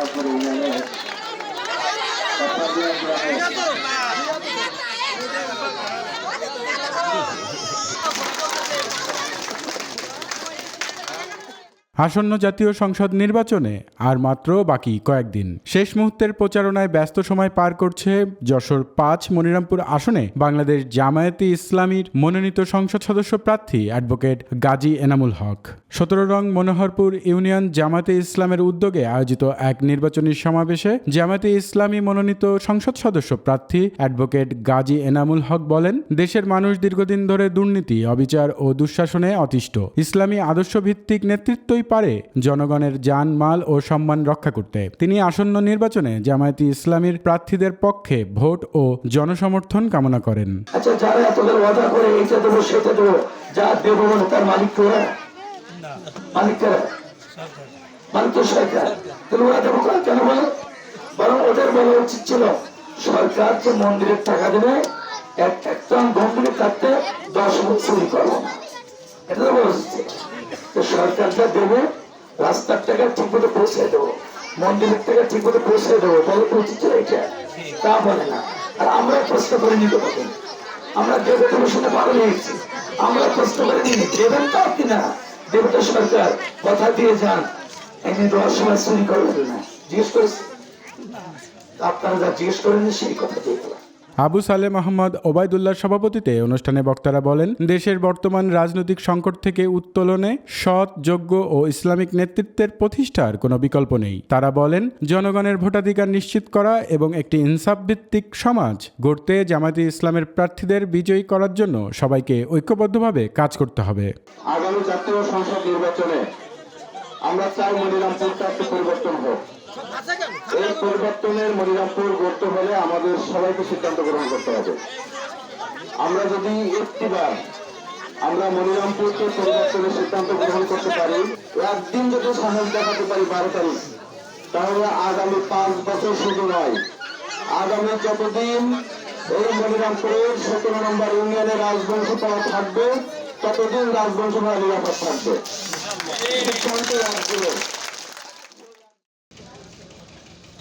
মনোহরপুর ইউনিয়নের কপালিয়া আসন্ন জাতীয় সংসদ নির্বাচনে আর মাত্র বাকি কয়েকদিন। শেষ মুহূর্তের প্রচারণায় ব্যস্ত সময় পার করছে যশোর পাঁচ মনিরামপুর আসনে বাংলাদেশ জামায়াতে ইসলামীর মনোনীত সংসদ সদস্য প্রার্থী অ্যাডভোকেট গাজী এনামুল হক। সতেরো রং মনোহরপুর ইউনিয়ন জামাতে ইসলামের উদ্যোগে আয়োজিত এক নির্বাচনী সমাবেশে জামাতে ইসলামী মনোনীত সংসদ সদস্য প্রার্থী অ্যাডভোকেট গাজী এনামুল হক বলেন, দেশের মানুষ দীর্ঘদিন ধরে দুর্নীতি, অবিচার ও দুঃশাসনে অতিষ্ঠ। ইসলামী আদর্শভিত্তিক নেতৃত্বই পারে জনগণের যান মাল ও সম্মান রক্ষা করতে। তিনি আসন্ন নির্বাচনে জামায়াতি ইসলামীর প্রার্থীদের পক্ষে ভোট ও জনসমর্থন কামনা করেন। আচ্ছা যারা তোদের ওয়াদা করে দেবো সেটা দেবো। যা দেবো তার মালিক তো মালিক কারা মালিক তো সরকার। দেবো কেন বরং ওদের বলা উচিত ছিল, সরকার যে মন্দিরের টাকা দেবে, এক মন্দিরে কাটতে দশ করব না। এটা তো বলা তো সরকার যা দেবে, রাস্তার টাকা ঠিক মতো পৌঁছে দেবো, মন্দিরের টাকা ঠিক মতো পৌঁছে দেবো বলে তো উচিত ছিল এটা। তা বলে না। আর আমরা প্রশ্ন করে নিতে পারি। আমরা দেবে তুমি শুনে পাগল হয়েছি। আমরা প্রশ্ন করে নিই, দেবেন তো আপনি না? দেবে তো সরকার, কথা দিয়ে যান। এনে দেওয়ার সময় করবেন না। জিজ্ঞেস করেছি। আপনারা যা জিজ্ঞেস করেন সেই কথা দিয়ে আবু সালে মোহাম্মদ ওবায়দুল্লাহর সভাপতিতে অনুষ্ঠানে বক্তারা বলেন, দেশের বর্তমান রাজনৈতিক সংকট থেকে উত্তোলনে সৎ, যোগ্য ও ইসলামিক নেতৃত্বের প্রতিষ্ঠার কোনো বিকল্প নেই। তারা বলেন, জনগণের ভোটাধিকার নিশ্চিত করা এবং একটি ইনসাফ ভিত্তিক সমাজ গড়তে জামায়াতে ইসলামের প্রার্থীদের বিজয়ী করার জন্য সবাইকে ঐক্যবদ্ধভাবে কাজ করতে হবে। আগামী জাতীয় সংসদ নির্বাচনে আমরা চাই মনিরামপুরটা একটু পরিবর্তন হোক। এই পরিবর্তনের মনিরামপুর গড়তে হলে আমাদের সবাইকে সিদ্ধান্ত গ্রহণ করতে হবে। আমরা যদি একটিবার আমরা মনিরামপুরকে পরিবর্তনের সিদ্ধান্ত গ্রহণ করতে পারি একদিন যদি সাহস দেখাতে পারি বারো তারিখ তাহলে আগামী পাঁচ বছর শুধু নয় আগামী যতদিন এই মনিরামপুরের সতেরো নম্বর ইউনিয়নের রাজবংশ পাওয়া থাকবে ততদিন রাজবংশ পাওয়া নিরাপদ থাকবে।